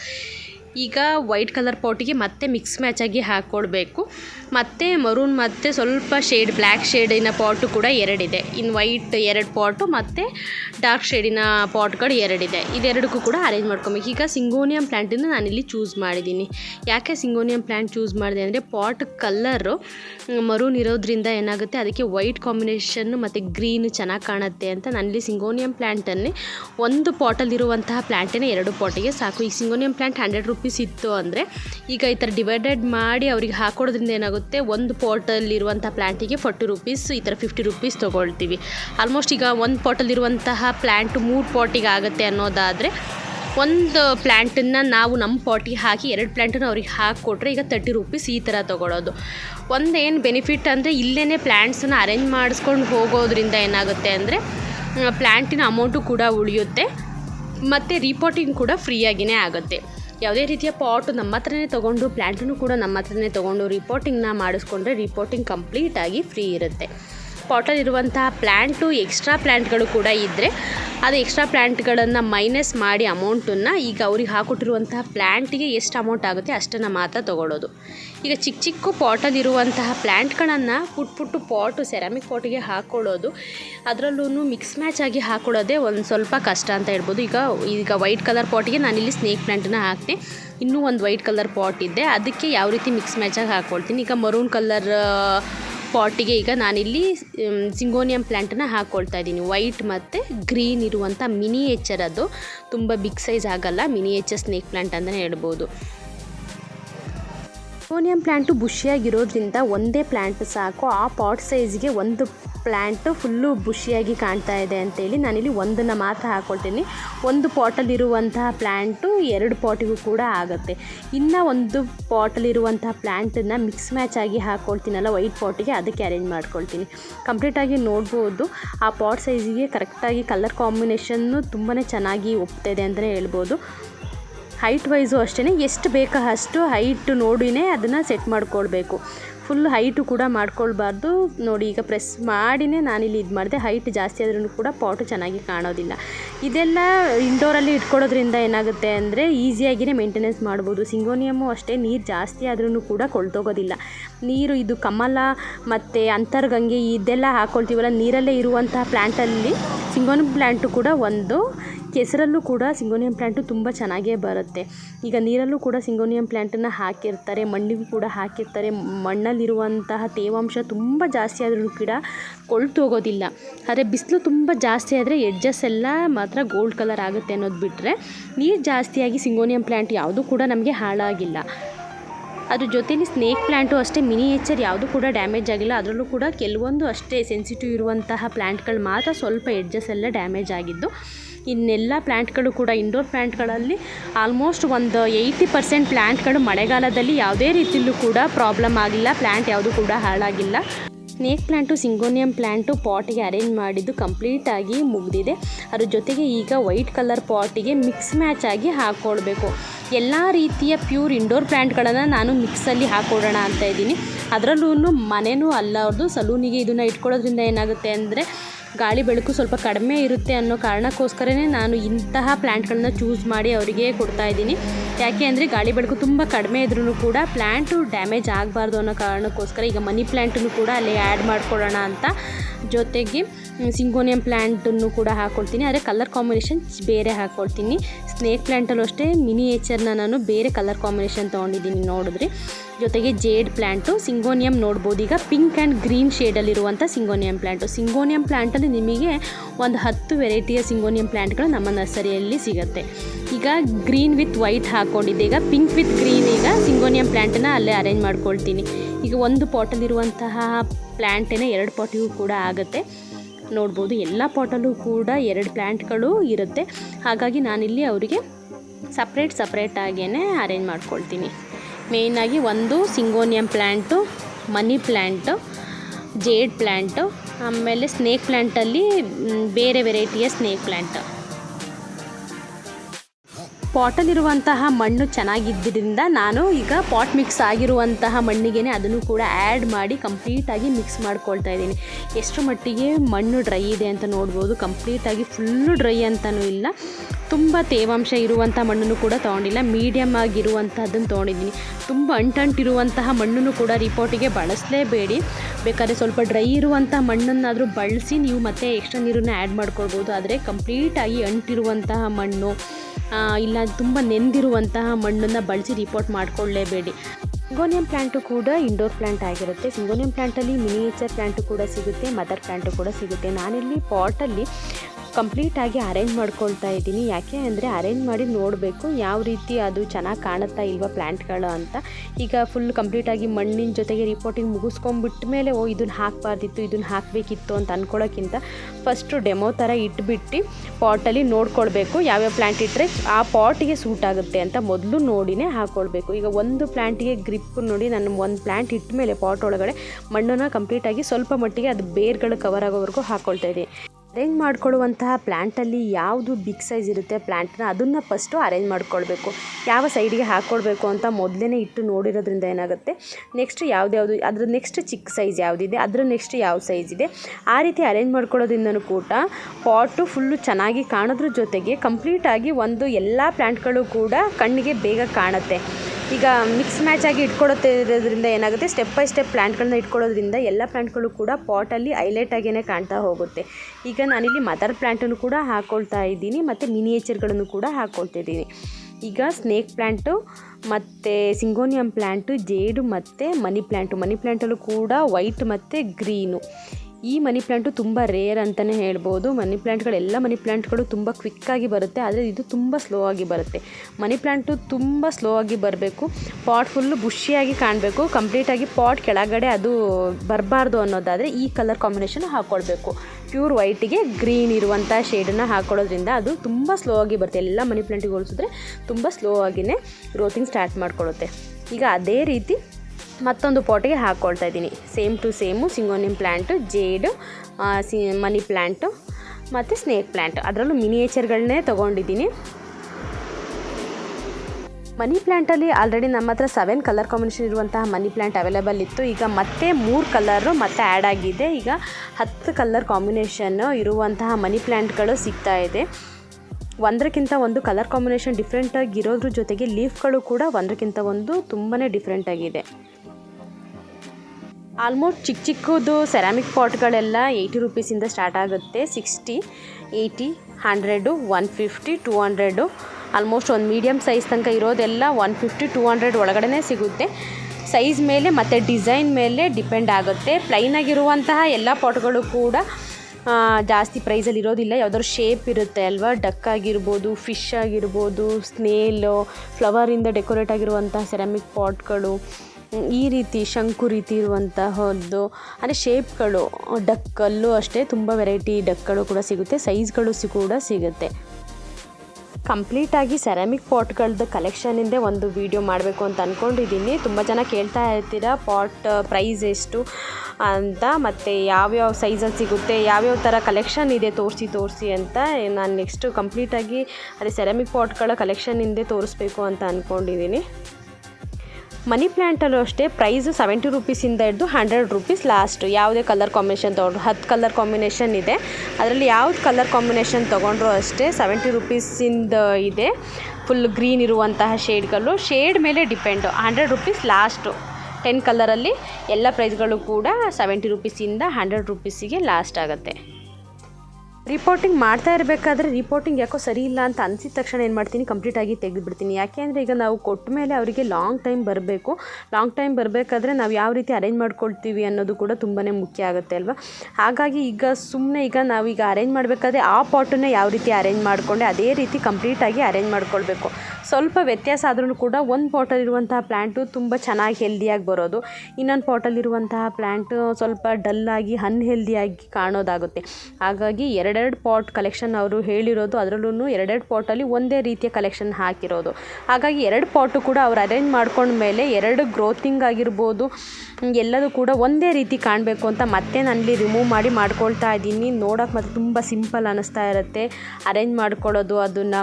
ಈಗ ವೈಟ್ ಕಲರ್ ಪಾಟಿಗೆ ಮತ್ತೆ ಮಿಕ್ಸ್ ಮ್ಯಾಚಾಗಿ ಹಾಕ್ಕೊಳ್ಬೇಕು ಮತ್ತು ಮರೂನ್ ಮತ್ತು ಸ್ವಲ್ಪ ಶೇಡ್ ಬ್ಲ್ಯಾಕ್ ಶೇಡಿನ ಪಾಟು ಕೂಡ ಎರಡಿದೆ. ಇನ್ನು ವೈಟ್ ಎರಡು ಪಾಟು ಮತ್ತು ಡಾರ್ಕ್ ಶೇಡಿನ ಪಾಟ್ಗಳು ಎರಡಿದೆ. ಇದೆರಡಕ್ಕೂ ಕೂಡ ಅರೇಂಜ್ ಮಾಡ್ಕೊಬೇಕು ಈಗ ಸಿಂಗೋನಿಯಂ ಪ್ಲ್ಯಾಂಟನ್ನು ನಾನಿಲ್ಲಿ ಚೂಸ್ ಮಾಡಿದ್ದೀನಿ. ಯಾಕೆ ಸಿಂಗೋನಿಯಂ ಪ್ಲ್ಯಾಂಟ್ ಚೂಸ್ ಮಾಡಿದೆ ಅಂದರೆ ಪಾಟ್ ಕಲ್ಲರು ಮರೂನ್ ಇರೋದ್ರಿಂದ ಏನಾಗುತ್ತೆ? ಅದಕ್ಕೆ ವೈಟ್ ಕಾಂಬಿನೇಷನ್ನು ಮತ್ತು ಗ್ರೀನ್ ಚೆನ್ನಾಗಿ ಕಾಣುತ್ತೆ ಅಂತ ನಾನಿಲ್ಲಿ ಸಿಂಗೋನಿಯಂ ಪ್ಲ್ಯಾಂಟನ್ನೇ ಒಂದು ಪಾಟಲ್ಲಿರುವಂತಹ ಪ್ಲ್ಯಾಂಟನ್ನೇ ಎರಡು ಪಾಟಿಗೆ ಸಾಕು. ಈಗ ಸಿಂಗೋನಿಯಂ ಪ್ಲ್ಯಾಂಟ್ ಹಂಡ್ರೆಡ್ ರುಪೀಸ್ ಇತ್ತು ಅಂದರೆ ಈಗ ಈ ಥರ ಡಿವೈಡೆಡ್ ಮಾಡಿ ಅವ್ರಿಗೆ ಹಾಕೊಡೋದ್ರಿಂದ ಏನಾಗುತ್ತೆ? ಒಂದು ಪಾಟಲ್ಲಿರುವಂಥ ಪ್ಲ್ಯಾಂಟಿಗೆ ಫೋರ್ಟಿ ರುಪೀಸ್ ಈ ಥರ ಫಿಫ್ಟಿ ರುಪೀಸ್ ತೊಗೊಳ್ತೀವಿ. ಆಲ್ಮೋಸ್ಟ್ ಈಗ ಒಂದು ಪಾಟಲ್ಲಿರುವಂತಹ ಪ್ಲ್ಯಾಂಟು ಮೂರು ಪಾಟಿಗೆ ಆಗುತ್ತೆ ಅನ್ನೋದಾದರೆ, ಒಂದು ಪ್ಲ್ಯಾಂಟನ್ನು ನಾವು ನಮ್ಮ ಪಾಟಿಗೆ ಹಾಕಿ, ಎರಡು ಪ್ಲ್ಯಾಂಟನ್ನು ಅವ್ರಿಗೆ ಹಾಕಿಕೊಟ್ರೆ ಈಗ ತರ್ಟಿ ರುಪೀಸ್ ಈ ಥರ ತೊಗೊಳೋದು. ಒಂದೇನು ಬೆನಿಫಿಟ್ ಅಂದರೆ ಇಲ್ಲೇ ಪ್ಲ್ಯಾಂಟ್ಸನ್ನು ಅರೇಂಜ್ ಮಾಡಿಸ್ಕೊಂಡು ಹೋಗೋದ್ರಿಂದ ಏನಾಗುತ್ತೆ ಅಂದರೆ ಪ್ಲ್ಯಾಂಟಿನ ಅಮೌಂಟು ಕೂಡ ಉಳಿಯುತ್ತೆ. ಮತ್ತು ರಿಪೋರ್ಟಿಂಗ್ ಕೂಡ ಫ್ರೀಯಾಗಿಯೇ ಆಗುತ್ತೆ. ಯಾವುದೇ ರೀತಿಯ ಪಾಟು ನಮ್ಮ ಹತ್ರನೇ ತೊಗೊಂಡು ಪ್ಲ್ಯಾಂಟನ್ನು ಕೂಡ ನಮ್ಮ ಹತ್ರನೇ ತೊಗೊಂಡು ರಿಪೋರ್ಟಿಂಗ್ನ ಮಾಡಿಸ್ಕೊಂಡ್ರೆ ರಿಪೋರ್ಟಿಂಗ್ ಕಂಪ್ಲೀಟಾಗಿ ಫ್ರೀ ಇರುತ್ತೆ. ಪಾಟಲ್ಲಿರುವಂತಹ ಪ್ಲ್ಯಾಂಟು ಎಕ್ಸ್ಟ್ರಾ ಪ್ಲ್ಯಾಂಟ್ಗಳು ಕೂಡ ಇದ್ದರೆ ಅದು ಎಕ್ಸ್ಟ್ರಾ ಪ್ಲ್ಯಾಂಟ್ಗಳನ್ನು ಮೈನಸ್ ಮಾಡಿ ಅಮೌಂಟನ್ನು ಈಗ ಅವ್ರಿಗೆ ಹಾಕೊಟ್ಟಿರುವಂತಹ ಪ್ಲ್ಯಾಂಟಿಗೆ ಎಷ್ಟು ಅಮೌಂಟ್ ಆಗುತ್ತೆ ಅಷ್ಟನ್ನು ಮಾತ್ರ ತೊಗೊಳ್ಳೋದು. ಈಗ ಚಿಕ್ಕ ಚಿಕ್ಕ ಪಾಟಲ್ಲಿರುವಂತಹ ಪ್ಲ್ಯಾಂಟ್ಗಳನ್ನು ಪುಟ್ ಪುಟ್ಟು ಪಾಟು ಸೆರಾಮಿಕ್ ಪಾಟಿಗೆ ಹಾಕ್ಕೊಳ್ಳೋದು ಅದರಲ್ಲೂ ಮಿಕ್ಸ್ ಮ್ಯಾಚ್ ಆಗಿ ಹಾಕ್ಕೊಳ್ಳೋದೇ ಒಂದು ಸ್ವಲ್ಪ ಕಷ್ಟ ಅಂತ ಹೇಳ್ಬೋದು. ಈಗ ಈಗ ವೈಟ್ ಕಲರ್ ಪಾಟಿಗೆ ನಾನಿಲ್ಲಿ ಸ್ನೇಕ್ ಪ್ಲ್ಯಾಂಟನ್ನು ಹಾಕ್ತೆ ಇನ್ನೂ ಒಂದು ವೈಟ್ ಕಲರ್ ಪಾಟ್ ಇದೆ ಅದಕ್ಕೆ ಯಾವ ರೀತಿ ಮಿಕ್ಸ್ ಮ್ಯಾಚಾಗಿ ಹಾಕ್ಕೊಳ್ತೀನಿ ಈಗ ಮರೂನ್ ಕಲರ್ ಪಾಟಿಗೆ ಈಗ ನಾನಿಲ್ಲಿ ಸಿಂಗೋನಿಯಂ ಪ್ಲ್ಯಾಂಟನ್ನು ಹಾಕ್ಕೊಳ್ತಾ ಇದ್ದೀನಿ. ವೈಟ್ ಮತ್ತು ಗ್ರೀನ್ ಇರುವಂಥ ಮಿನಿಯೇಚರ್ ಅದು. ತುಂಬ ಬಿಗ್ ಸೈಜ್ ಆಗಲ್ಲ ಮಿನಿಯೇಚರ್ ಸ್ನೇಕ್ ಪ್ಲ್ಯಾಂಟ್ ಅಂತಲೇ ಹೇಳ್ಬೋದು. ಸಿಂಗೋನಿಯಂ ಪ್ಲ್ಯಾಂಟು ಬುಷಿಯಾಗಿರೋದ್ರಿಂದ ಒಂದೇ ಪ್ಲ್ಯಾಂಟ್ ಸಾಕು ಆ ಪಾಟ್ ಸೈಜ್ಗೆ ಒಂದು ಪ್ಲ್ಯಾಂಟು ಫುಲ್ಲು ಬುಷಿಯಾಗಿ ಕಾಣ್ತಾ ಇದೆ ಅಂತೇಳಿ ನಾನಿಲ್ಲಿ ಒಂದನ್ನು ಮಾತ್ರ ಹಾಕ್ಕೊಳ್ತೀನಿ ಒಂದು ಪಾಟಲ್ಲಿರುವಂತಹ ಪ್ಲ್ಯಾಂಟು ಎರಡು ಪಾಟಿಗೂ ಕೂಡ ಆಗುತ್ತೆ ಇನ್ನು ಒಂದು ಪಾಟಲ್ಲಿರುವಂತಹ ಪ್ಲ್ಯಾಂಟನ್ನು ಮಿಕ್ಸ್ ಮ್ಯಾಚ್ ಆಗಿ ಹಾಕ್ಕೊಳ್ತೀನಲ್ಲ ವೈಟ್ ಪಾಟಿಗೆ ಅದಕ್ಕೆ ಅರೇಂಜ್ ಮಾಡ್ಕೊಳ್ತೀನಿ ಕಂಪ್ಲೀಟಾಗಿ ನೋಡ್ಬೋದು ಆ ಪಾಟ್ ಸೈಜಿಗೆ ಕರೆಕ್ಟಾಗಿ ಕಲರ್ ಕಾಂಬಿನೇಷನ್ನು ತುಂಬಾ ಚೆನ್ನಾಗಿ ಒಪ್ತಿದೆ ಅಂತಲೇ ಹೇಳ್ಬೋದು ಹೈಟ್ ವೈಸು ಅಷ್ಟೇ ಎಷ್ಟು ಬೇಕೋ ಅಷ್ಟು ಹೈಟ್ ನೋಡಿನೇ ಅದನ್ನು ಸೆಟ್ ಮಾಡ್ಕೊಳ್ಬೇಕು. ಫುಲ್ ಹೈಟು ಕೂಡ ಮಾಡ್ಕೊಳ್ಬಾರ್ದು. ನೋಡಿ ಈಗ ಪ್ರೆಸ್ ಮಾಡಿನೇ ನಾನಿಲ್ಲಿ ಇದು ಮಾಡಿದೆ. ಹೈಟ್ ಜಾಸ್ತಿ ಆದ್ರೂ ಕೂಡ ಪಾಟು ಚೆನ್ನಾಗಿ ಕಾಣೋದಿಲ್ಲ. ಇದೆಲ್ಲ ಇಂಡೋರಲ್ಲಿ ಇಟ್ಕೊಳ್ಳೋದ್ರಿಂದ ಏನಾಗುತ್ತೆ ಅಂದರೆ ಈಸಿಯಾಗಿಯೇ ಮೇಂಟೆನೆನ್ಸ್ ಮಾಡ್ಬೋದು. ಸಿಂಗೋನಿಯಮು ಅಷ್ಟೇ ನೀರು ಜಾಸ್ತಿ ಆದ್ರೂ ಕೂಡ ಕೊಳ್ತೋಗೋದಿಲ್ಲ. ನೀರು ಇದು ಕಮಲ ಮತ್ತು ಅಂತರ್ಗಂಗೆ ಇದೆಲ್ಲ ಹಾಕ್ಕೊಳ್ತೀವಲ್ಲ ನೀರಲ್ಲೇ ಇರುವಂತಹ ಪ್ಲ್ಯಾಂಟಲ್ಲಿ ಸಿಂಗೋನಿಯಂ ಪ್ಲ್ಯಾಂಟು ಕೂಡ ಒಂದು ಕೆಸರಲ್ಲೂ ಕೂಡ ಸಿಂಗೋನಿಯಂ ಪ್ಲ್ಯಾಂಟು ತುಂಬ ಚೆನ್ನಾಗೇ ಬರುತ್ತೆ. ಈಗ ನೀರಲ್ಲೂ ಕೂಡ ಸಿಂಗೋನಿಯಂ ಪ್ಲ್ಯಾಂಟನ್ನು ಹಾಕಿರ್ತಾರೆ, ಮಣ್ಣಿಗೂ ಕೂಡ ಹಾಕಿರ್ತಾರೆ, ಮಣ್ಣಲ್ಲಿರುವಂತಹ ತೇವಾಂಶ ತುಂಬ ಜಾಸ್ತಿ ಆದರೂ ಕೂಡ ಕೊಳ್ತೋಗೋದಿಲ್ಲ ಆದರೆ ಬಿಸಿಲು ತುಂಬ ಜಾಸ್ತಿ ಆದರೆ ಎಡ್ಜಸ್ ಎಲ್ಲ ಮಾತ್ರ ಗೋಲ್ಡ್ ಕಲರ್ ಆಗುತ್ತೆ ಅನ್ನೋದು ಬಿಟ್ಟರೆ ನೀರು ಜಾಸ್ತಿಯಾಗಿ ಸಿಂಗೋನಿಯಂ ಪ್ಲ್ಯಾಂಟ್ ಯಾವುದೂ ಕೂಡ ನಮಗೆ ಹಾಳಾಗಿಲ್ಲ. ಅದ್ರ ಜೊತೆಲಿ ಸ್ನೇಕ್ ಪ್ಲ್ಯಾಂಟು ಅಷ್ಟೇ, ಮಿನಿಯೇಚರ್ ಯಾವುದೂ ಕೂಡ ಡ್ಯಾಮೇಜ್ ಆಗಿಲ್ಲ. ಅದರಲ್ಲೂ ಕೂಡ ಕೆಲವೊಂದು ಅಷ್ಟೇ ಸೆನ್ಸಿಟಿವ್ ಇರುವಂತಹ ಪ್ಲ್ಯಾಂಟ್ಗಳು ಮಾತ್ರ ಸ್ವಲ್ಪ ಎಡ್ಜಸ್ ಎಲ್ಲ ಡ್ಯಾಮೇಜ್ ಆಗಿದ್ದು ಇನ್ನೆಲ್ಲ ಪ್ಲ್ಯಾಂಟ್ಗಳು ಕೂಡ ಇಂಡೋರ್ ಪ್ಲ್ಯಾಂಟ್ಗಳಲ್ಲಿ ಆಲ್ಮೋಸ್ಟ್ ಒಂದು ಏಯ್ಟಿ ಪರ್ಸೆಂಟ್ ಪ್ಲ್ಯಾಂಟ್ಗಳು ಮಳೆಗಾಲದಲ್ಲಿ ಯಾವುದೇ ರೀತಿಯಲ್ಲೂ ಕೂಡ ಪ್ರಾಬ್ಲಮ್ ಆಗಿಲ್ಲ. ಪ್ಲ್ಯಾಂಟ್ ಯಾವುದೂ ಕೂಡ ಹಾಳಾಗಿಲ್ಲ. ಸ್ನೇಕ್ ಪ್ಲ್ಯಾಂಟು ಸಿಂಗೋನಿಯಂ ಪ್ಲ್ಯಾಂಟು ಪಾಟಿಗೆ ಅರೇಂಜ್ ಮಾಡಿದ್ದು ಕಂಪ್ಲೀಟಾಗಿ ಮುಗಿದಿದೆ. ಅದ್ರ ಜೊತೆಗೆ ಈಗ ವೈಟ್ ಕಲರ್ ಪಾಟಿಗೆ ಮಿಕ್ಸ್ ಮ್ಯಾಚ್ ಆಗಿ ಹಾಕ್ಕೊಳ್ಬೇಕು ಎಲ್ಲ ರೀತಿಯ ಪ್ಯೂರ್ ಇಂಡೋರ್ ಪ್ಲ್ಯಾಂಟ್ಗಳನ್ನು ನಾನು ಮಿಕ್ಸಲ್ಲಿ ಹಾಕ್ಕೊಡೋಣ ಅಂತ ಇದ್ದೀನಿ. ಅದರಲ್ಲೂ ಮನೆಯೂ ಅಲ್ಲ ಸಲೂನಿಗೆ ಇದನ್ನು ಇಟ್ಕೊಳ್ಳೋದ್ರಿಂದ ಏನಾಗುತ್ತೆ ಅಂದರೆ ಗಾಳಿ ಬೆಳಕು ಸ್ವಲ್ಪ ಕಡಿಮೆ ಇರುತ್ತೆ ಅನ್ನೋ ಕಾರಣಕ್ಕೋಸ್ಕರನೇ ನಾನು ಇಂತಹ ಪ್ಲ್ಯಾಂಟ್ಗಳನ್ನ ಚೂಸ್ ಮಾಡಿ ಅವರಿಗೆ ಕೊಡ್ತಾ ಇದ್ದೀನಿ. ಯಾಕೆ ಅಂದರೆ ಗಾಳಿ ಬೆಳಕು ತುಂಬ ಕಡಿಮೆ ಇದ್ರೂ ಕೂಡ ಪ್ಲ್ಯಾಂಟು ಡ್ಯಾಮೇಜ್ ಆಗಬಾರ್ದು ಅನ್ನೋ ಕಾರಣಕ್ಕೋಸ್ಕರ ಈಗ ಮನಿ ಪ್ಲ್ಯಾಂಟನ್ನು ಕೂಡ ಅಲ್ಲಿ ಆ್ಯಡ್ ಮಾಡ್ಕೊಳ್ಳೋಣ ಅಂತ. ಜೊತೆಗೆ ಸಿಂಗೋನಿಯಂ ಪ್ಲ್ಯಾಂಟನ್ನು ಕೂಡ ಹಾಕ್ಕೊಳ್ತೀನಿ ಆದರೆ ಕಲರ್ ಕಾಂಬಿನೇಷನ್ ಬೇರೆ ಹಾಕ್ಕೊಳ್ತೀನಿ ಸ್ನೇಕ್ ಪ್ಲ್ಯಾಂಟಲ್ಲೂ ಅಷ್ಟೇ ಮಿನಿಯೇಚರ್ನ ನಾನು ಬೇರೆ ಕಲರ್ ಕಾಂಬಿನೇಷನ್ ತೊಗೊಂಡಿದ್ದೀನಿ ನೋಡಿದ್ರಿ. ಜೊತೆಗೆ ಜೇಡ್ ಪ್ಲ್ಯಾಂಟು ಸಿಂಗೋನಿಯಂ ನೋಡ್ಬೋದು. ಈಗ ಪಿಂಕ್ ಆ್ಯಂಡ್ ಗ್ರೀನ್ ಶೇಡಲ್ಲಿರುವಂಥ ಸಿಂಗೋನಿಯಂ ಪ್ಲ್ಯಾಂಟು ಸಿಂಗೋನಿಯಂ ಪ್ಲ್ಯಾಂಟಲ್ಲಿ ನಿಮಗೆ ಒಂದು ಹತ್ತು ವೆರೈಟಿಯ ಸಿಂಗೋನಿಯಂ ಪ್ಲ್ಯಾಂಟ್ಗಳು ನಮ್ಮ ನರ್ಸರಿಯಲ್ಲಿ ಸಿಗುತ್ತೆ. ಈಗ ಗ್ರೀನ್ ವಿತ್ ವೈಟ್ ಹಾಕ್ಕೊಂಡಿದ್ದೆ ಈಗ ಪಿಂಕ್ ವಿತ್ ಗ್ರೀನ್ ಈಗ ಸಿಂಗೋನಿಯಂ ಪ್ಲ್ಯಾಂಟನ್ನು ಅಲ್ಲೇ ಅರೇಂಜ್ ಮಾಡ್ಕೊಳ್ತೀನಿ. ಈಗ ಒಂದು ಪಾಟಲ್ಲಿರುವಂತಹ ಪ್ಲ್ಯಾಂಟೇ ಎರಡು ಪಾಟಿಗೂ ಕೂಡ ಆಗುತ್ತೆ. ನೋಡ್ಬೋದು, ಎಲ್ಲ ಪಾಟಲ್ಲೂ ಕೂಡ ಎರಡು ಪ್ಲ್ಯಾಂಟ್ಗಳು ಇರುತ್ತೆ. ಹಾಗಾಗಿ ನಾನಿಲ್ಲಿ ಅವರಿಗೆ ಸಪ್ರೇಟ್ ಸಪ್ರೇಟಾಗೇ ಅರೇಂಜ್ ಮಾಡ್ಕೊಳ್ತೀನಿ. ಮೇಯ್ನಾಗಿ ಒಂದು syngonium plant money plant jade plant ಆಮೇಲೆ ಸ್ನೇಕ್ ಪ್ಲ್ಯಾಂಟಲ್ಲಿ ಬೇರೆ ವೆರೈಟಿಯ ಸ್ನೇಕ್ ಪ್ಲ್ಯಾಂಟ್ ಪಾಟಲ್ಲಿರುವಂತಹ ಮಣ್ಣು ಚೆನ್ನಾಗಿದ್ದರಿಂದ ನಾನು ಈಗ ಪಾಟ್ ಮಿಕ್ಸ್ ಆಗಿರುವಂತಹ ಮಣ್ಣಿಗೆ ಅದನ್ನು ಕೂಡ ಆ್ಯಡ್ ಮಾಡಿ ಕಂಪ್ಲೀಟಾಗಿ ಮಿಕ್ಸ್ ಮಾಡ್ಕೊಳ್ತಾ ಇದ್ದೀನಿ. ಎಷ್ಟು ಮಟ್ಟಿಗೆ ಮಣ್ಣು ಡ್ರೈ ಇದೆ ಅಂತ ನೋಡ್ಬೋದು. ಕಂಪ್ಲೀಟಾಗಿ ಫುಲ್ಲು ಡ್ರೈ ಅಂತಲೂ ಇಲ್ಲ. ತುಂಬ ತೇವಾಂಶ ಇರುವಂಥ ಮಣ್ಣನ್ನು ಕೂಡ ತೊಗೊಂಡಿಲ್ಲ. ಮೀಡಿಯಮ್ ಆಗಿರುವಂಥದ್ದನ್ನು ತೊಗೊಂಡಿದ್ದೀನಿ. ತುಂಬ ಅಂಟಂಟಿರುವಂತಹ ಮಣ್ಣನ್ನು ಕೂಡ ರಿಪೋರ್ಟಿಗೆ ಬಳಸಲೇಬೇಡಿ. ಬೇಕಾದರೆ ಸ್ವಲ್ಪ ಡ್ರೈ ಇರುವಂಥ ಮಣ್ಣನ್ನಾದರೂ ಬಳಸಿ ನೀವು ಮತ್ತೆ ಎಕ್ಸ್ಟ್ರಾ ನೀರನ್ನು ಆ್ಯಡ್ ಮಾಡ್ಕೊಳ್ಬೋದು. ಆದರೆ ಕಂಪ್ಲೀಟಾಗಿ ಅಂಟಿರುವಂತಹ ಮಣ್ಣು ಇಲ್ಲ ತುಂಬ ನೆಂದಿರುವಂತಹ ಮಣ್ಣನ್ನು ಬಳಸಿ ರಿಪೋರ್ಟ್ ಮಾಡಿಕೊಳ್ಳೇಬೇಡಿ. ಸಿಂಗೋನಿಯಂ ಪ್ಲ್ಯಾಂಟು ಕೂಡ ಇಂಡೋರ್ ಪ್ಲ್ಯಾಂಟ್ ಆಗಿರುತ್ತೆ. ಸಿಂಗೋನಿಯಂ ಪ್ಲ್ಯಾಂಟಲ್ಲಿ ಮಿನಿಯೇಚರ್ ಪ್ಲ್ಯಾಂಟು ಕೂಡ ಸಿಗುತ್ತೆ ಮದರ್ ಪ್ಲ್ಯಾಂಟು ಕೂಡ ಸಿಗುತ್ತೆ. ನಾನಿಲ್ಲಿ ಪಾಟಲ್ಲಿ ಕಂಪ್ಲೀಟಾಗಿ ಅರೇಂಜ್ ಮಾಡ್ಕೊಳ್ತಾ ಇದ್ದೀನಿ. ಯಾಕೆ ಅಂದರೆ ಅರೇಂಜ್ ಮಾಡಿ ನೋಡಬೇಕು ಯಾವ ರೀತಿ ಅದು ಚೆನ್ನಾಗಿ ಕಾಣುತ್ತಾ ಇಲ್ವಾ ಪ್ಲ್ಯಾಂಟ್ಗಳು ಅಂತ. ಈಗ ಫುಲ್ ಕಂಪ್ಲೀಟಾಗಿ ಮಣ್ಣಿನ ಜೊತೆಗೆ ರಿಪೋರ್ಟಿಂಗ್ ಮುಗಿಸ್ಕೊಂಡ್ಬಿಟ್ಟ ಮೇಲೆ, ಓ ಇದನ್ನು ಹಾಕಬಾರ್ದಿತ್ತು ಇದನ್ನು ಹಾಕಬೇಕಿತ್ತು ಅಂತ ಅಂದ್ಕೊಳ್ಳೋಕ್ಕಿಂತ ಫಸ್ಟು ಡೆಮೋ ಥರ ಇಟ್ಬಿಟ್ಟು ಪಾಟಲ್ಲಿ ನೋಡ್ಕೊಳ್ಬೇಕು. ಯಾವ್ಯಾವ ಪ್ಲ್ಯಾಂಟ್ ಇಟ್ಟರೆ ಆ ಪಾಟಿಗೆ ಸೂಟ್ ಆಗುತ್ತೆ ಅಂತ ಮೊದಲು ನೋಡಿನೇ ಹಾಕ್ಕೊಳ್ಬೇಕು ಈಗ ಒಂದು ಪ್ಲ್ಯಾಂಟಿಗೆ ಗ್ರಿಪ್ ನೋಡಿ ನಾನು ಒಂದು ಪ್ಲ್ಯಾಂಟ್ ಇಟ್ಟ ಮೇಲೆ ಪಾಟ್ ಒಳಗಡೆ ಮಣ್ಣನ್ನು ಕಂಪ್ಲೀಟಾಗಿ ಸ್ವಲ್ಪ ಮಟ್ಟಿಗೆ ಅದು ಬೇರ್ಗಳು ಕವರ್ ಆಗೋವರೆಗೂ ಹಾಕ್ಕೊಳ್ತಾ ಇದ್ದೀನಿ. ಅರೇಂಜ್ ಮಾಡ್ಕೊಳ್ಳುವಂತಹ ಪ್ಲ್ಯಾಂಟಲ್ಲಿ ಯಾವುದು ಬಿಗ್ ಸೈಜ್ ಇರುತ್ತೆ ಪ್ಲ್ಯಾಂಟ್ನ ಅದನ್ನು ಫಸ್ಟು ಅರೇಂಜ್ ಮಾಡ್ಕೊಳ್ಬೇಕು. ಯಾವ ಸೈಡಿಗೆ ಹಾಕ್ಕೊಳ್ಬೇಕು ಅಂತ ಮೊದಲೇ ಇಟ್ಟು ನೋಡಿರೋದ್ರಿಂದ ಏನಾಗುತ್ತೆ? ನೆಕ್ಸ್ಟ್ ಯಾವ್ದ್ಯಾವುದು ಅದ್ರ ನೆಕ್ಸ್ಟ್ ಚಿಕ್ಕ ಸೈಜ್ ಯಾವುದಿದೆ, ಅದ್ರ ನೆಕ್ಸ್ಟ್ ಯಾವ ಸೈಜ್ ಇದೆ. ಆ ರೀತಿ ಅರೇಂಜ್ ಮಾಡ್ಕೊಳ್ಳೋದ್ರಿಂದನೂ ಕೂಡ ಪಾಟು ಫುಲ್ಲು ಚೆನ್ನಾಗಿ ಕಾಣೋದ್ರ ಜೊತೆಗೆ ಕಂಪ್ಲೀಟಾಗಿ ಒಂದು ಎಲ್ಲ ಪ್ಲ್ಯಾಂಟ್ಗಳು ಕೂಡ ಕಣ್ಣಿಗೆ ಬೇಗ ಕಾಣುತ್ತೆ. ಈಗ ಮಿಕ್ಸ್ ಮ್ಯಾಚ್ ಆಗಿ ಇಟ್ಕೊಳ್ಳುತ್ತೆ ಇರೋದ್ರಿಂದ ಏನಾಗುತ್ತೆ? ಸ್ಟೆಪ್ ಬೈ ಸ್ಟೆಪ್ ಪ್ಲ್ಯಾಂಟ್ಗಳನ್ನ ಇಟ್ಕೊಳ್ಳೋದ್ರಿಂದ ಎಲ್ಲ ಪ್ಲ್ಯಾಂಟ್ಗಳು ಕೂಡ ಪಾಟಲ್ಲಿ ಹೈಲೈಟ್ ಆಗಿಯೇ ಕಾಣ್ತಾ ಹೋಗುತ್ತೆ. ಈಗ ನಾನಿಲ್ಲಿ ಮದರ್ ಪ್ಲ್ಯಾಂಟನ್ನು ಕೂಡ ಹಾಕ್ಕೊಳ್ತಾ ಇದ್ದೀನಿ, ಮತ್ತು ಮಿನಿಯೇಚರ್ಗಳನ್ನು ಕೂಡ ಹಾಕ್ಕೊಳ್ತಾ ಇದ್ದೀನಿ. ಈಗ ಸ್ನೇಕ್ ಪ್ಲ್ಯಾಂಟು ಮತ್ತು ಸಿಂಗೋನಿಯಂ ಪ್ಲ್ಯಾಂಟು ಜೇಡು ಮತ್ತು ಮನಿ ಪ್ಲ್ಯಾಂಟು ಮನಿ ಪ್ಲ್ಯಾಂಟಲ್ಲೂ ಕೂಡ ವೈಟ್ ಮತ್ತು ಗ್ರೀನು ಈ ಮನಿ ಪ್ಲ್ಯಾಂಟು ತುಂಬ ರೇರ್ ಅಂತಲೇ ಹೇಳ್ಬೋದು. ಮನಿ ಪ್ಲ್ಯಾಂಟ್ಗಳು ಎಲ್ಲ ಮನಿ ಪ್ಲ್ಯಾಂಟ್ಗಳು ತುಂಬ ಕ್ವಿಕ್ಕಾಗಿ ಬರುತ್ತೆ. ಆದರೆ ಇದು ತುಂಬ ಸ್ಲೋ ಆಗಿ ಬರುತ್ತೆ. ಮನಿ ಪ್ಲ್ಯಾಂಟು ತುಂಬ ಸ್ಲೋ ಆಗಿ ಬರಬೇಕು. ಪಾಟ್ ಫುಲ್ಲು ಬುಷಿಯಾಗಿ ಕಾಣಬೇಕು. ಕಂಪ್ಲೀಟಾಗಿ ಪಾಟ್ ಕೆಳಗಡೆ ಅದು ಬರಬಾರ್ದು ಅನ್ನೋದಾದರೆ ಈ ಕಲರ್ ಕಾಂಬಿನೇಷನ್ ಹಾಕ್ಕೊಳ್ಬೇಕು ಪ್ಯೂರ್ ವೈಟಿಗೆ ಗ್ರೀನ್ ಇರುವಂಥ ಶೇಡನ್ನು ಹಾಕ್ಕೊಳ್ಳೋದ್ರಿಂದ ಅದು ತುಂಬ ಸ್ಲೋ ಆಗಿ ಬರುತ್ತೆ. ಎಲ್ಲ ಮನಿ ಪ್ಲ್ಯಾಂಟಿಗೆ ಹೋಲಿಸಿದ್ರೆ ತುಂಬ ಸ್ಲೋ ಆಗಿಯೇ ಗ್ರೋತಿಂಗ್ ಸ್ಟಾರ್ಟ್ ಮಾಡ್ಕೊಳ್ಳುತ್ತೆ ಈಗ ಅದೇ ರೀತಿ ಮತ್ತೊಂದು ಪಾಟಿಗೆ ಹಾಕ್ಕೊಳ್ತಾ ಇದ್ದೀನಿ. Same to same, syngonium plant jade C, money plant ಮತ್ತು ಸ್ನೇಕ್ ಪ್ಲ್ಯಾಂಟ್ ಅದರಲ್ಲೂ ಮಿನಿಯೇಚರ್ಗಳನ್ನೇ ತೊಗೊಂಡಿದ್ದೀನಿ. ಮನಿ ಪ್ಲ್ಯಾಂಟಲ್ಲಿ ಆಲ್ರೆಡಿ ನಮ್ಮ ಹತ್ರ ಸೆವೆನ್ ಕಲರ್ ಕಾಂಬಿನೇಷನ್ ಇರುವಂತಹ ಮನಿ ಪ್ಲ್ಯಾಂಟ್ ಅವೈಲೇಬಲ್ ಇತ್ತು. ಈಗ ಮತ್ತೆ ಮೂರು ಕಲರು ಮತ್ತೆ ಆ್ಯಡ್ ಆಗಿದೆ. ಈಗ ಹತ್ತು ಕಲರ್ ಕಾಂಬಿನೇಷನ್ನು ಇರುವಂತಹ ಮನಿ ಪ್ಲ್ಯಾಂಟ್ಗಳು ಸಿಗ್ತಾ ಇದೆ. ಒಂದಕ್ಕಿಂತ ಒಂದು ಕಲರ್ ಕಾಂಬಿನೇಷನ್ ಡಿಫ್ರೆಂಟಾಗಿ ಇರೋದ್ರ ಜೊತೆಗೆ ಲೀಫ್ಗಳು ಕೂಡ ಒಂದಕ್ಕಿಂತ ಒಂದು ತುಂಬಾ ಡಿಫ್ರೆಂಟಾಗಿದೆ. ಆಲ್ಮೋಸ್ಟ್ ಚಿಕ್ಕ ಚಿಕ್ಕದು ಸೆರಾಮಿಕ್ ಪಾಟ್ಗಳೆಲ್ಲ ಏಯ್ಟಿ ರುಪೀಸಿಂದ ಸ್ಟಾರ್ಟ್ ಆಗುತ್ತೆ. Sixty eighty hundred one fifty two hundred almost ಒಂದು ಮೀಡಿಯಮ್ ಸೈಜ್ ತನಕ ಇರೋದೆಲ್ಲ ಒನ್ ಫಿಫ್ಟಿ ಟೂ ಹಂಡ್ರೆಡ್ ಒಳಗಡೆ ಸಿಗುತ್ತೆ. ಸೈಜ್ ಮೇಲೆ ಮತ್ತು ಡಿಸೈನ್ ಮೇಲೆ ಡಿಪೆಂಡ್ ಆಗುತ್ತೆ. ಪ್ಲೈನ್ ಆಗಿರುವಂತಹ ಎಲ್ಲ ಪಾಟ್ಗಳು ಕೂಡ ಜಾಸ್ತಿ ಪ್ರೈಸಲ್ಲಿ ಇರೋದಿಲ್ಲ. ಯಾವ್ದಾದ್ರು ಶೇಪ್ ಇರುತ್ತೆ ಅಲ್ವಾ? ಡಕ್ ಆಗಿರ್ಬೋದು ಫಿಶ್ ಆಗಿರ್ಬೋದು ಸ್ನೇಲು ಫ್ಲವರಿಂದ ಡೆಕೋರೇಟ್ ಆಗಿರುವಂತಹ ಸೆರಾಮಿಕ್ ಪಾಟ್ಗಳು ಈ ರೀತಿ ಶಂಕು ರೀತಿ ಇರುವಂತಹದ್ದು, ಅಂದರೆ ಶೇಪ್ಗಳು ಡಕ್ಕಲ್ಲೂ ಅಷ್ಟೇ ತುಂಬ ವೆರೈಟಿ ಡಕ್ಗಳು ಕೂಡ ಸಿಗುತ್ತೆ ಸೈಜ್ಗಳು ಕೂಡ ಸಿಗುತ್ತೆ. ಕಂಪ್ಲೀಟಾಗಿ ಸೆರಾಮಿಕ್ ಪಾಟ್ಗಳದ್ದು ಕಲೆಕ್ಷನಿಂದ ಒಂದು ವಿಡಿಯೋ ಮಾಡಬೇಕು ಅಂತ ಅಂದ್ಕೊಂಡಿದ್ದೀನಿ ತುಂಬ ಜನ ಕೇಳ್ತಾ ಇರ್ತೀರ ಪಾಟ್ ಪ್ರೈಸ್ ಎಷ್ಟು ಅಂತ, ಮತ್ತು ಯಾವ್ಯಾವ ಸೈಜಲ್ಲಿ ಸಿಗುತ್ತೆ, ಯಾವ್ಯಾವ ಥರ ಕಲೆಕ್ಷನ್ ಇದೆ ತೋರಿಸಿ ತೋರಿಸಿ ಅಂತ ನಾನು ನೆಕ್ಸ್ಟು ಕಂಪ್ಲೀಟಾಗಿ ಅದೇ ಸೆರಾಮಿಕ್ ಪಾಟ್ಗಳ ಕಲೆಕ್ಷನಿಂದೇ ತೋರಿಸ್ಬೇಕು ಅಂತ ಅಂದ್ಕೊಂಡಿದ್ದೀನಿ ಮನಿ ಪ್ಲ್ಯಾಂಟಲ್ಲೂ ಅಷ್ಟೇ ಪ್ರೈಸ್ ಸೆವೆಂಟಿ ರುಪೀಸಿಂದ ಹಿಡಿದು ಹಂಡ್ರೆಡ್ ರುಪೀಸ್ ಲಾಸ್ಟ್ ಯಾವುದೇ ಕಲರ್ ಕಾಂಬಿನೇಷನ್ ತೊಗೊಂಡ್ರು. ಹತ್ತು ಕಲರ್ ಕಾಂಬಿನೇಷನ್ ಇದೆ. ಅದರಲ್ಲಿ ಯಾವ್ದು ಕಲರ್ ಕಾಂಬಿನೇಷನ್ ತೊಗೊಂಡ್ರು ಅಷ್ಟೇ ಸೆವೆಂಟಿ ರುಪೀಸಿಂದ ಇದೆ ಫುಲ್ ಗ್ರೀನ್ ಇರುವಂತಹ ಶೇಡ್ಗಳು ಶೇಡ್ ಮೇಲೆ depend hundred rupees last ten ಕಲರಲ್ಲಿ ಎಲ್ಲ ಪ್ರೈಸ್ಗಳು ಕೂಡ ಸೆವೆಂಟಿ ರುಪೀಸಿಂದ ಹಂಡ್ರೆಡ್ ರುಪೀಸಿಗೆ ಲಾಸ್ಟ್ ಆಗುತ್ತೆ. ರಿಪೋರ್ಟಿಂಗ್ ಮಾಡ್ತಾ ಇರಬೇಕಾದ್ರೆ ರಿಪೋರ್ಟಿಂಗ್ ಯಾಕೋ ಸರಿ ಇಲ್ಲ ಅಂತ ಅನಿಸಿದ ತಕ್ಷಣ ಏನು ಮಾಡ್ತೀನಿ? ಕಂಪ್ಲೀಟಾಗಿ ತೆಗೆದುಬಿಡ್ತೀನಿ. ಯಾಕೆ ಅಂದರೆ ಈಗ ನಾವು ಕೊಟ್ಟ ಮೇಲೆ ಅವರಿಗೆ ಲಾಂಗ್ ಟೈಮ್ ಬರಬೇಕು. ಲಾಂಗ್ ಟೈಮ್ ಬರಬೇಕಾದ್ರೆ ನಾವು ಯಾವ ರೀತಿ ಅರೇಂಜ್ ಮಾಡ್ಕೊಳ್ತೀವಿ ಅನ್ನೋದು ಕೂಡ ತುಂಬಾ ಮುಖ್ಯ ಆಗುತ್ತೆ ಅಲ್ವಾ? ಹಾಗಾಗಿ ಈಗ ಸುಮ್ಮನೆ ಈಗ ನಾವೀಗ ಅರೇಂಜ್ ಮಾಡಬೇಕಾದ್ರೆ ಆ ಪಾಟನ್ನೇ ಯಾವ ರೀತಿ ಅರೇಂಜ್ ಮಾಡಿಕೊಂಡೆ, ಅದೇ ರೀತಿ ಕಂಪ್ಲೀಟಾಗಿ ಅರೇಂಜ್ ಮಾಡ್ಕೊಳ್ಬೇಕು. ಸ್ವಲ್ಪ ವ್ಯತ್ಯಾಸ ಆದ್ರೂ ಕೂಡ ಒಂದು ಪಾಟಲ್ಲಿರುವಂತಹ ಪ್ಲ್ಯಾಂಟು ತುಂಬ ಚೆನ್ನಾಗಿ ಹೆಲ್ದಿಯಾಗಿ ಬರೋದು. ಇನ್ನೊಂದು ಪಾಟಲ್ಲಿರುವಂತಹ ಪ್ಲ್ಯಾಂಟು ಸ್ವಲ್ಪ ಡಲ್ಲಾಗಿ ಅನ್ಹೆಲ್ದಿಯಾಗಿ ಕಾಣೋದಾಗುತ್ತೆ. ಹಾಗಾಗಿ ಎರಡೆರಡು ಪಾಟ್ ಕಲೆಕ್ಷನ್ ಅವರು ಹೇಳಿರೋದು ಅದರಲ್ಲೂ ಎರಡೆರಡು ಪಾಟಲ್ಲಿ ಒಂದೇ ರೀತಿಯ ಕಲೆಕ್ಷನ್ ಹಾಕಿರೋದು. ಹಾಗಾಗಿ ಎರಡು ಪಾಟು ಕೂಡ ಅವ್ರು ಅರೇಂಜ್ ಮಾಡ್ಕೊಂಡ ಮೇಲೆ ಎರಡು ಗ್ರೋತಿಂಗ್ ಆಗಿರ್ಬೋದು, ಎಲ್ಲದೂ ಕೂಡ ಒಂದೇ ರೀತಿ ಕಾಣಬೇಕು ಅಂತ ಮತ್ತೆ ನನ್ನಲ್ಲಿ ರಿಮೂವ್ ಮಾಡಿ ಮಾಡ್ಕೊಳ್ತಾ ಇದ್ದೀನಿ. ನೋಡೋಕೆ ಮತ್ತೆ ತುಂಬ ಸಿಂಪಲ್ ಅನ್ನಿಸ್ತಾ ಇರುತ್ತೆ. ಅರೇಂಜ್ ಮಾಡ್ಕೊಳ್ಳೋದು, ಅದನ್ನು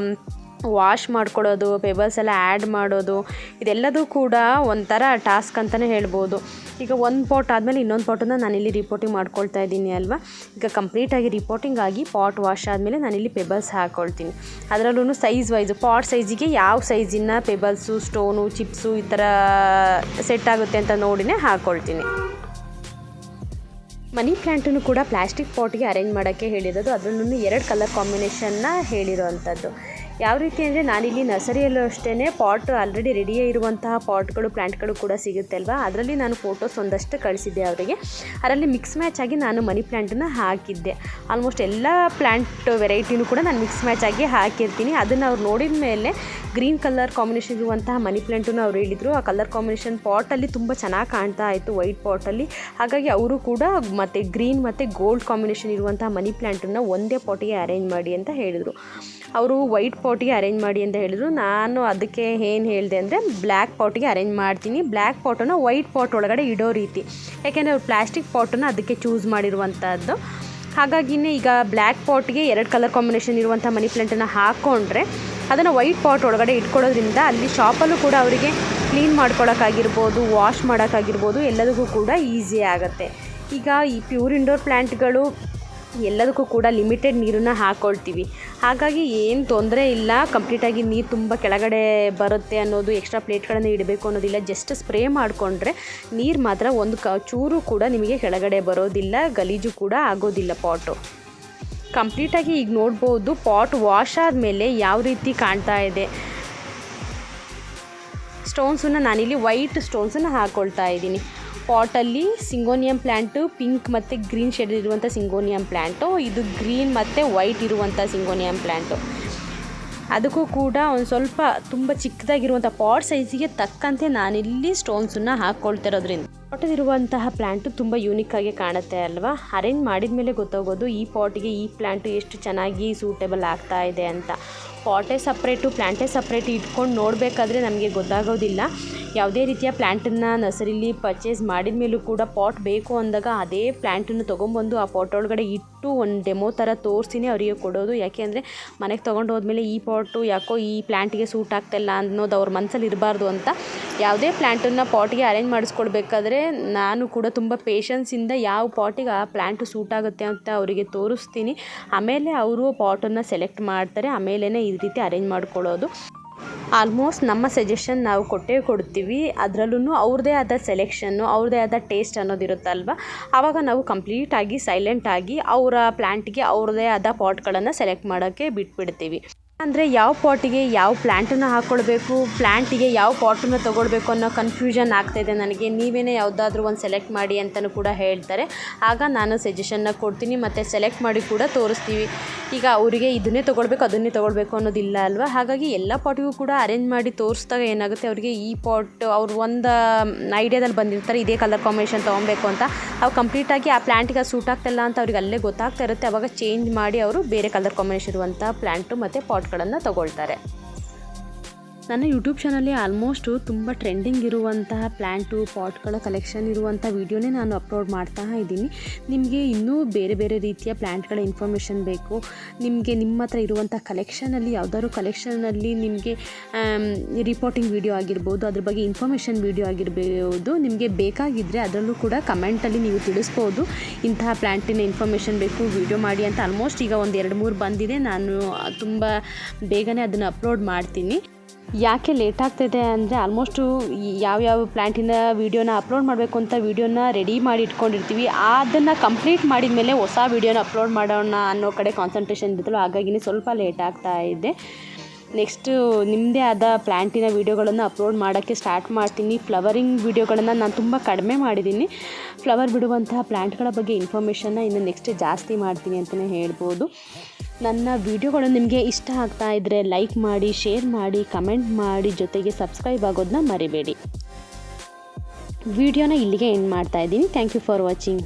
ವಾಶ್ ಮಾಡ್ಕೊಳ್ಳೋದು ಪೇಬಲ್ಸ್ ಎಲ್ಲ ಆ್ಯಡ್ ಮಾಡೋದು, ಇದೆಲ್ಲದೂ ಕೂಡ ಒಂಥರ ಟಾಸ್ಕ್ ಅಂತಲೇ ಹೇಳ್ಬೋದು. ಈಗ ಒಂದು ಪಾಟ್ ಆದಮೇಲೆ ಇನ್ನೊಂದು ಪಾಟನ್ನು ನಾನಿಲ್ಲಿ ರಿಪೋರ್ಟಿಂಗ್ ಮಾಡ್ಕೊಳ್ತಾ ಇದ್ದೀನಿ ಅಲ್ವಾ? ಈಗ ಕಂಪ್ಲೀಟಾಗಿ ರಿಪೋರ್ಟಿಂಗ್ ಆಗಿ ಪಾಟ್ ವಾಶ್ ಆದಮೇಲೆ ನಾನಿಲ್ಲಿ ಪೆಬಲ್ಸ್ ಹಾಕ್ಕೊಳ್ತೀನಿ ಅದರಲ್ಲೂ ಸೈಜ್ ವೈಸು ಪಾಟ್ ಸೈಜಿಗೆ ಯಾವ ಸೈಜಿನ ಪೆಬಲ್ಸು ಸ್ಟೋನು ಚಿಪ್ಸು ಈ ಥರ ಸೆಟ್ ಆಗುತ್ತೆ ಅಂತ ನೋಡಿನೇ ಹಾಕ್ಕೊಳ್ತೀನಿ ಮನಿ ಪ್ಲ್ಯಾಂಟನ್ನು ಕೂಡ ಪ್ಲಾಸ್ಟಿಕ್ ಪಾಟ್ಗೆ ಅರೇಂಜ್ ಮಾಡೋಕ್ಕೆ ಹೇಳಿರೋದು. ಅದರಲ್ಲೂ ಎರಡು ಕಲರ್ ಕಾಂಬಿನೇಷನ್ನ ಹೇಳಿರೋ ಅಂಥದ್ದು ಯಾವ ರೀತಿ ಅಂದರೆ ನಾನಿಲ್ಲಿ ನರ್ಸರಿಯಲ್ಲೂ ಅಷ್ಟೇ ಪಾಟ್ ಆಲ್ರೆಡಿ ರೆಡಿಯೇ ಇರುವಂತಹ ಪಾಟ್ಗಳು ಪ್ಲ್ಯಾಂಟ್ಗಳು ಕೂಡ ಸಿಗುತ್ತೆ ಅಲ್ವಾ ಅದರಲ್ಲಿ ನಾನು ಫೋಟೋಸ್ ಒಂದಷ್ಟು ಕಳಿಸಿದ್ದೆ ಅವರಿಗೆ. ಅದರಲ್ಲಿ ಮಿಕ್ಸ್ ಮ್ಯಾಚ್ ಆಗಿ ನಾನು ಮನಿ ಪ್ಲ್ಯಾಂಟನ್ನು ಹಾಕಿದ್ದೆ. ಆಲ್ಮೋಸ್ಟ್ ಎಲ್ಲ ಪ್ಲ್ಯಾಂಟ್ ವೆರೈಟಿನೂ ಕೂಡ ನಾನು ಮಿಕ್ಸ್ ಮ್ಯಾಚ್ ಆಗಿ ಹಾಕಿರ್ತೀನಿ. ಅದನ್ನು ಅವ್ರು ನೋಡಿದ ಮೇಲೆ ಗ್ರೀನ್ ಕಲರ್ ಕಾಂಬಿನೇಷನ್ ಇರುವಂತಹ ಮನಿ ಪ್ಲ್ಯಾಂಟನ್ನು ಅವ್ರು ಹೇಳಿದರು. ಆ ಕಲರ್ ಕಾಂಬಿನೇಷನ್ ಪಾಟಲ್ಲಿ ತುಂಬ ಚೆನ್ನಾಗಿ ಕಾಣ್ತಾ ಇತ್ತು ವೈಟ್ ಪಾಟಲ್ಲಿ ಹಾಗಾಗಿ ಅವರು ಕೂಡ ಮತ್ತು ಗ್ರೀನ್ ಮತ್ತು ಗೋಲ್ಡ್ ಕಾಂಬಿನೇಷನ್ ಇರುವಂತಹ ಮನಿ ಪ್ಲ್ಯಾಂಟನ್ನು ಒಂದೇ ಪಾಟಿಗೆ ಅರೇಂಜ್ ಮಾಡಿ ಅಂತ ಹೇಳಿದರು. ಅವರು ವೈಟ್ ಪಾಟಿಗೆ ಅರೇಂಜ್ ಮಾಡಿ ಅಂತ ಹೇಳಿದರು. ನಾನು ಅದಕ್ಕೆ ಏನು ಹೇಳಿದೆ ಅಂದರೆ ಬ್ಲ್ಯಾಕ್ ಪಾಟಿಗೆ ಅರೇಂಜ್ ಮಾಡ್ತೀನಿ. ಬ್ಲ್ಯಾಕ್ ಪಾಟನ್ನು ವೈಟ್ ಪಾಟ್ ಒಳಗಡೆ ಇಡೋ ರೀತಿ. ಯಾಕೆಂದರೆ ಅವ್ರು ಪ್ಲಾಸ್ಟಿಕ್ ಪಾಟನ್ನು ಅದಕ್ಕೆ ಚೂಸ್ ಮಾಡಿರುವಂಥದ್ದು ಹಾಗಾಗಿನೇ ಈಗ ಬ್ಲ್ಯಾಕ್ ಪಾಟ್ಗೆ ಎರಡು ಕಲರ್ ಕಾಂಬಿನೇಷನ್ ಇರುವಂಥ ಮನಿ ಪ್ಲ್ಯಾಂಟನ್ನು ಹಾಕ್ಕೊಂಡ್ರೆ ಅದನ್ನು ವೈಟ್ ಪಾಟ್ ಒಳಗಡೆ ಇಟ್ಕೊಳ್ಳೋದ್ರಿಂದ ಅಲ್ಲಿ ಶಾಪಲ್ಲೂ ಕೂಡ ಅವರಿಗೆ ಕ್ಲೀನ್ ಮಾಡ್ಕೊಳ್ಳೋಕ್ಕಾಗಿರ್ಬೋದು ವಾಶ್ ಮಾಡೋಕ್ಕಾಗಿರ್ಬೋದು ಎಲ್ಲದಕ್ಕೂ ಕೂಡ ಈಸಿ ಆಗುತ್ತೆ. ಈಗ ಈ ಪ್ಯೂರ್ ಇಂಡೋರ್ ಪ್ಲ್ಯಾಂಟ್ಗಳು ಎಲ್ಲದಕ್ಕೂ ಕೂಡ ಲಿಮಿಟೆಡ್ ನೀರನ್ನು ಹಾಕ್ಕೊಳ್ತೀವಿ ಹಾಗಾಗಿ ಏನು ತೊಂದರೆ ಇಲ್ಲ ಕಂಪ್ಲೀಟಾಗಿ ನೀರು ತುಂಬ ಕೆಳಗಡೆ ಬರುತ್ತೆ ಅನ್ನೋದು ಎಕ್ಸ್ಟ್ರಾ ಪ್ಲೇಟ್ಗಳನ್ನು ಇಡಬೇಕು ಅನ್ನೋದಿಲ್ಲ. ಜಸ್ಟ್ ಸ್ಪ್ರೇ ಮಾಡಿಕೊಂಡ್ರೆ ನೀರು ಮಾತ್ರ ಒಂದು ಕ, ಚೂರು ಕೂಡ ನಿಮಗೆ ಕೆಳಗಡೆ ಬರೋದಿಲ್ಲ, ಗಲೀಜು ಕೂಡ ಆಗೋದಿಲ್ಲ ಪಾಟು ಕಂಪ್ಲೀಟಾಗಿ ಈಗ ನೋಡ್ಬೋದು ಪಾಟ್ ವಾಶ್ ಆದಮೇಲೆ ಯಾವ ರೀತಿ ಕಾಣ್ತಾ ಇದೆ. ಸ್ಟೋನ್ಸನ್ನು ನಾನಿಲ್ಲಿ ವೈಟ್ ಸ್ಟೋನ್ಸನ್ನು ಹಾಕ್ಕೊಳ್ತಾ ಇದ್ದೀನಿ. ಪಾಟಲ್ಲಿ ಸಿಂಗೋನಿಯಂ ಪ್ಲ್ಯಾಂಟು ಪಿಂಕ್ ಮತ್ತು ಗ್ರೀನ್ ಶೇಡ್ ಇರುವಂಥ ಸಿಂಗೋನಿಯಂ ಪ್ಲ್ಯಾಂಟು ಇದು ಗ್ರೀನ್ ಮತ್ತು ವೈಟ್ ಇರುವಂಥ ಸಿಂಗೋನಿಯಂ ಪ್ಲ್ಯಾಂಟು ಅದಕ್ಕೂ ಕೂಡ ಒಂದು ಸ್ವಲ್ಪ ತುಂಬ ಚಿಕ್ಕದಾಗಿರುವಂಥ ಪಾಟ್ ಸೈಜಿಗೆ ತಕ್ಕಂತೆ ನಾನಿಲ್ಲಿ ಸ್ಟೋನ್ಸನ್ನು ಹಾಕ್ಕೊಳ್ತಿರೋದ್ರಿಂದ ಪಾಟಲ್ಲಿರುವಂತಹ ಪ್ಲ್ಯಾಂಟು ತುಂಬ ಯೂನಿಕ್ ಆಗಿ ಕಾಣುತ್ತೆ ಅಲ್ವಾ? ಅರೇಂಜ್ ಮಾಡಿದ ಮೇಲೆ ಗೊತ್ತಾಗೋದು ಈ ಪಾಟಿಗೆ ಈ ಪ್ಲ್ಯಾಂಟು ಎಷ್ಟು ಚೆನ್ನಾಗಿ ಸೂಟೇಬಲ್ ಆಗ್ತಾ ಇದೆ ಅಂತ. ಪಾಟೇ ಸಪ್ರೇಟು ಪ್ಲ್ಯಾಂಟೇ ಸಪ್ರೇಟ್ ಇಟ್ಕೊಂಡು ನೋಡಬೇಕಾದ್ರೆ ನಮಗೆ ಗೊತ್ತಾಗೋದಿಲ್ಲ. ಯಾವುದೇ ರೀತಿಯ ಪ್ಲ್ಯಾಂಟನ್ನು ನರ್ಸರಿಲಿ ಪರ್ಚೇಸ್ ಮಾಡಿದ ಮೇಲೂ ಕೂಡ ಪಾಟ್ ಬೇಕು ಅಂದಾಗ ಅದೇ ಪ್ಲ್ಯಾಂಟನ್ನು ತೊಗೊಂಬಂದು ಆ ಪಾಟ್ ಒಳಗಡೆ ಇಟ್ಟು ಒಂದು ಡೆಮೋ ಥರ ತೋರಿಸಿನೇ ಅವರಿಗೆ ಕೊಡೋದು. ಯಾಕೆ ಅಂದರೆ ಮನೆಗೆ ತೊಗೊಂಡು ಹೋದ್ಮೇಲೆ ಈ ಪಾಟು ಯಾಕೋ ಈ ಪ್ಲ್ಯಾಂಟಿಗೆ ಸೂಟ್ ಆಗ್ತಾಯಿಲ್ಲ ಅನ್ನೋದು ಅವ್ರ ಮನಸ್ಸಲ್ಲಿ ಇರಬಾರ್ದು ಅಂತ ಯಾವುದೇ ಪ್ಲ್ಯಾಂಟನ್ನು ಪಾಟಿಗೆ ಅರೇಂಜ್ ಮಾಡಿಸ್ಕೊಡ್ಬೇಕಾದ್ರೆ ನಾನು ಕೂಡ ತುಂಬ ಪೇಷನ್ಸಿಂದ ಯಾವ ಪಾಟಿಗೆ ಆ ಪ್ಲ್ಯಾಂಟು ಸೂಟ್ ಆಗುತ್ತೆ ಅಂತ ಅವರಿಗೆ ತೋರಿಸ್ತೀನಿ. ಆಮೇಲೆ ಅವರು ಪಾಟನ್ನು ಸೆಲೆಕ್ಟ್ ಮಾಡ್ತಾರೆ. ಆಮೇಲೆ ಈ ರೀತಿ ಅರೇಂಜ್ ಮಾಡ್ಕೊಳ್ಳೋದು. ಆಲ್ಮೋಸ್ಟ್ ನಮ್ಮ ಸಜೆಷನ್ ನಾವು ಕೊಟ್ಟೇ ಕೊಡ್ತೀವಿ. ಅದರಲ್ಲೂ ಅವ್ರದ್ದೇ ಆದ ಸೆಲೆಕ್ಷನ್ನು ಅವ್ರದ್ದೇ ಆದ ಟೇಸ್ಟ್ ಅನ್ನೋದಿರುತ್ತಲ್ವ? ಆವಾಗ ನಾವು ಕಂಪ್ಲೀಟಾಗಿ ಸೈಲೆಂಟಾಗಿ ಅವರ ಪ್ಲ್ಯಾಂಟ್ಗೆ ಅವ್ರದ್ದೇ ಆದ ಪಾಟ್ಗಳನ್ನು ಸೆಲೆಕ್ಟ್ ಮಾಡೋಕ್ಕೆ ಬಿಟ್ಬಿಡ್ತೀವಿ. ಅಂದರೆ ಯಾವ ಪಾಟಿಗೆ ಯಾವ ಪ್ಲ್ಯಾಂಟನ್ನು ಹಾಕ್ಕೊಳ್ಬೇಕು ಪ್ಲ್ಯಾಂಟಿಗೆ ಯಾವ ಪಾಟನ್ನು ತೊಗೊಳ್ಬೇಕು ಅನ್ನೋ ಕನ್ಫ್ಯೂಷನ್ ಆಗ್ತಾಯಿದೆ ನನಗೆ. ನೀವೇ ಯಾವುದಾದ್ರೂ ಒಂದು ಸೆಲೆಕ್ಟ್ ಮಾಡಿ ಅಂತಲೂ ಕೂಡ ಹೇಳ್ತಾರೆ. ಆಗ ನಾನು ಸಜೆಷನ್ನ ಕೊಡ್ತೀನಿ ಮತ್ತು ಸೆಲೆಕ್ಟ್ ಮಾಡಿ ಕೂಡ ತೋರಿಸ್ತೀವಿ. ಈಗ ಅವರಿಗೆ ಇದನ್ನೇ ತೊಗೊಳ್ಬೇಕು, ಅದನ್ನೇ ತೊಗೊಳ್ಬೇಕು ಅನ್ನೋದಿಲ್ಲ ಅಲ್ವಾ? ಹಾಗಾಗಿ ಎಲ್ಲ ಪಾಟಿಗೂ ಕೂಡ ಅರೇಂಜ್ ಮಾಡಿ ತೋರಿಸಿದಾಗ ಏನಾಗುತ್ತೆ, ಅವರಿಗೆ ಈ ಪಾಟ್ ಅವ್ರು ಒಂದು ಐಡಿಯಾದಲ್ಲಿ ಬಂದಿರ್ತಾರೆ, ಇದೇ ಕಲರ್ ಕಾಂಬಿನೇಷನ್ ತೊಗೊಬೇಕು ಅಂತ. ಅವು ಕಂಪ್ಲೀಟಾಗಿ ಆ ಪ್ಲ್ಯಾಂಟಿಗೆ ಸೂಟ್ ಆಗ್ತಿಲ್ಲ ಅಂತ ಅವ್ರಿಗೆ ಅಲ್ಲೇ ಗೊತ್ತಾಗ್ತಾ ಇರುತ್ತೆ. ಅವಾಗ ಚೇಂಜ್ ಮಾಡಿ ಅವರು ಬೇರೆ ಕಲರ್ ಕಾಂಬಿನೇಷನ್ ಇರುವಂಥ ಪ್ಲ್ಯಾಂಟು ಮತ್ತು ಪಾಟ್ಗಳನ್ನು ತಗೊಳ್ತಾರೆ. ನನ್ನ ಯೂಟ್ಯೂಬ್ ಚಾನಲ್ಲಿ ಆಲ್ಮೋಸ್ಟು ತುಂಬ ಟ್ರೆಂಡಿಂಗ್ ಇರುವಂತಹ ಪ್ಲ್ಯಾಂಟು ಪಾಟ್ಗಳ ಕಲೆಕ್ಷನ್ ಇರುವಂಥ ವೀಡಿಯೋನೇ ನಾನು ಅಪ್ಲೋಡ್ ಮಾಡ್ತಾ ಇದ್ದೀನಿ. ನಿಮಗೆ ಇನ್ನೂ ಬೇರೆ ಬೇರೆ ರೀತಿಯ ಪ್ಲ್ಯಾಂಟ್ಗಳ ಇನ್ಫಾರ್ಮೇಷನ್ ಬೇಕು. ನಿಮಗೆ ನಿಮ್ಮ ಹತ್ರ ಇರುವಂಥ ಕಲೆಕ್ಷನಲ್ಲಿ ಯಾವುದಾದ್ರು ಕಲೆಕ್ಷನಲ್ಲಿ ನಿಮಗೆ ರಿಪೋರ್ಟಿಂಗ್ ವೀಡಿಯೋ ಆಗಿರ್ಬೋದು, ಅದ್ರ ಬಗ್ಗೆ ಇನ್ಫಾರ್ಮೇಷನ್ ವೀಡಿಯೋ ಆಗಿರ್ಬೋದು, ನಿಮಗೆ ಬೇಕಾಗಿದ್ದರೆ ಅದರಲ್ಲೂ ಕೂಡ ಕಮೆಂಟಲ್ಲಿ ನೀವು ತಿಳಿಸ್ಬೋದು. ಇಂತಹ ಪ್ಲ್ಯಾಂಟಿನ ಇನ್ಫಾರ್ಮೇಷನ್ ಬೇಕು ವೀಡಿಯೋ ಮಾಡಿ ಅಂತ ಆಲ್ಮೋಸ್ಟ್ ಈಗ ಒಂದು ಎರಡು ಮೂರು ಬಂದಿದೆ. ನಾನು ತುಂಬ ಬೇಗನೆ ಅದನ್ನು ಅಪ್ಲೋಡ್ ಮಾಡ್ತೀನಿ. ಯಾಕೆ ಲೇಟ್ ಆಗ್ತಿದೆ ಅಂದರೆ ಆಲ್ಮೋಸ್ಟು ಯಾವ್ಯಾವ ಪ್ಲ್ಯಾಂಟಿನ ವೀಡಿಯೋನ ಅಪ್ಲೋಡ್ ಮಾಡಬೇಕು ಅಂತ ವೀಡಿಯೋನ ರೆಡಿ ಮಾಡಿ ಇಟ್ಕೊಂಡಿರ್ತೀವಿ. ಅದನ್ನು ಕಂಪ್ಲೀಟ್ ಮಾಡಿದ ಮೇಲೆ ಹೊಸ ವೀಡಿಯೋನ ಅಪ್ಲೋಡ್ ಮಾಡೋಣ ಅನ್ನೋ ಕಡೆ ಕಾನ್ಸಂಟ್ರೇಷನ್ ಇರುತ್ತಲ್ಲ ಹಾಗಾಗಿನೇ ಸ್ವಲ್ಪ ಲೇಟ್ ಆಗ್ತಾ ಇದೆ. ನೆಕ್ಸ್ಟು ನಿಮ್ಮದೇ ಆದ ಪ್ಲ್ಯಾಂಟಿನ ವೀಡಿಯೋಗಳನ್ನು ಅಪ್ಲೋಡ್ ಮಾಡೋಕ್ಕೆ ಸ್ಟಾರ್ಟ್ ಮಾಡ್ತೀನಿ. ಫ್ಲವರಿಂಗ್ ವೀಡಿಯೋಗಳನ್ನು ನಾನು ತುಂಬ ಕಡಿಮೆ ಮಾಡಿದ್ದೀನಿ. ಫ್ಲವರ್ ಬಿಡುವಂತಹ ಪ್ಲ್ಯಾಂಟ್ಗಳ ಬಗ್ಗೆ ಇನ್ಫಾರ್ಮೇಷನ್ನ ಇನ್ನು ನೆಕ್ಸ್ಟ್ ಜಾಸ್ತಿ ಮಾಡ್ತೀನಿ ಅಂತಲೇ ಹೇಳ್ಬೋದು. ನನ್ನ ವೀಡಿಯೋಗಳು ನಿಮಗೆ ಇಷ್ಟ ಆಗ್ತಾ ಇದ್ದರೆ ಲೈಕ್ ಮಾಡಿ, ಶೇರ್ ಮಾಡಿ, ಕಮೆಂಟ್ ಮಾಡಿ ಜೊತೆಗೆ ಸಬ್ಸ್ಕ್ರೈಬ್ ಆಗೋದನ್ನ ಮರಿಬೇಡಿ. ವಿಡಿಯೋನ ಇಲ್ಲಿಗೆ ಎಂಡ್ ಮಾಡ್ತಾ ಇದ್ದೀನಿ. Thank you for watching